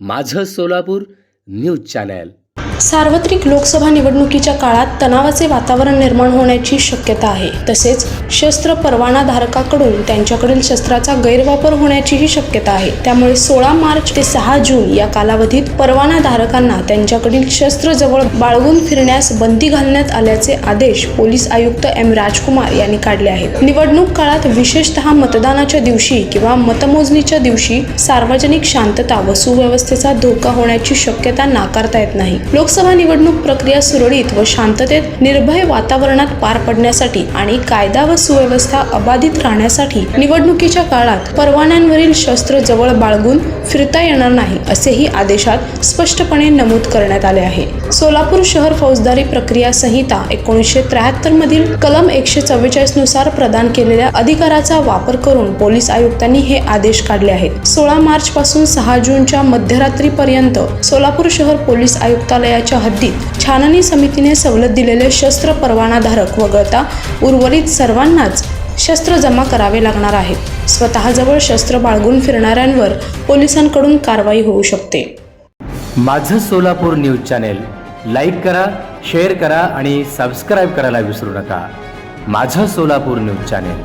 माझं Solapur news channel. सार्वत्रिक लोकसभा निवडणुकीच्या काळात तणावाचे वातावरण निर्माण होण्याची शक्यता आहे. तसेच शस्त्र परवाना धारकाकडून त्यांच्याकडील शस्त्राचा गैरवापर होण्याचीही शक्यता आहे. त्यामुळे सोळा मार्च ते सहा जून या कालावधीत परवाना धारकांना त्यांच्याकडील शस्त्र जवळ बाळगून फिरण्यास बंदी घालण्यात आल्याचे आदेश पोलीस आयुक्त एम राजकुमार यांनी काढले आहेत. निवडणूक काळात विशेषतः मतदानाच्या दिवशी किंवा मतमोजणीच्या दिवशी सार्वजनिक शांतता व सुव्यवस्थेचा धोका होण्याची शक्यता नाकारता येत नाही. लोकसभा निवडणूक प्रक्रिया सुरळीत व शांततेत निर्भय वातावरणात पार पडण्यासाठी आणि कायदा व सुव्यवस्था अबाधित राहण्यासाठी निवडणुकीच्या काळात परवान्यांवरील शस्त्र जवळ बाळगून फिरता येणार नाही असेही आदेशात स्पष्टपणे नमूद करण्यात आले आहे. सोलापूर शहर फौजदारी प्रक्रिया संहिता एकोणीसशे त्र्याहत्तर मधील कलम एकशे चव्वेचाळीसनुसार प्रदान केलेल्या अधिकाराचा वापर करून पोलीस आयुक्तांनी हे आदेश काढले आहेत. सोळा मार्च पासून सहा जूनच्या मध्यरात्रीपर्यंत सोलापूर शहर पोलीस आयुक्तालयाच्या हद्दीत छाननी समितीने सवलत दिलेले शस्त्र परवानाधारक वगळता उर्वरित सर्वांना सर्वांनाच शस्त्र जमा करावे लागणार आहेत स्वतःजवळ शस्त्र बाळगून फिरणाऱ्यांवर पोलिसांकडून कारवाई होऊ शकते. माझं सोलापूर न्यूज चॅनेल लाईक करा शेअर करा आणि सबस्क्राईब करायला विसरू नका. माझं सोलापूर न्यूज चॅनेल.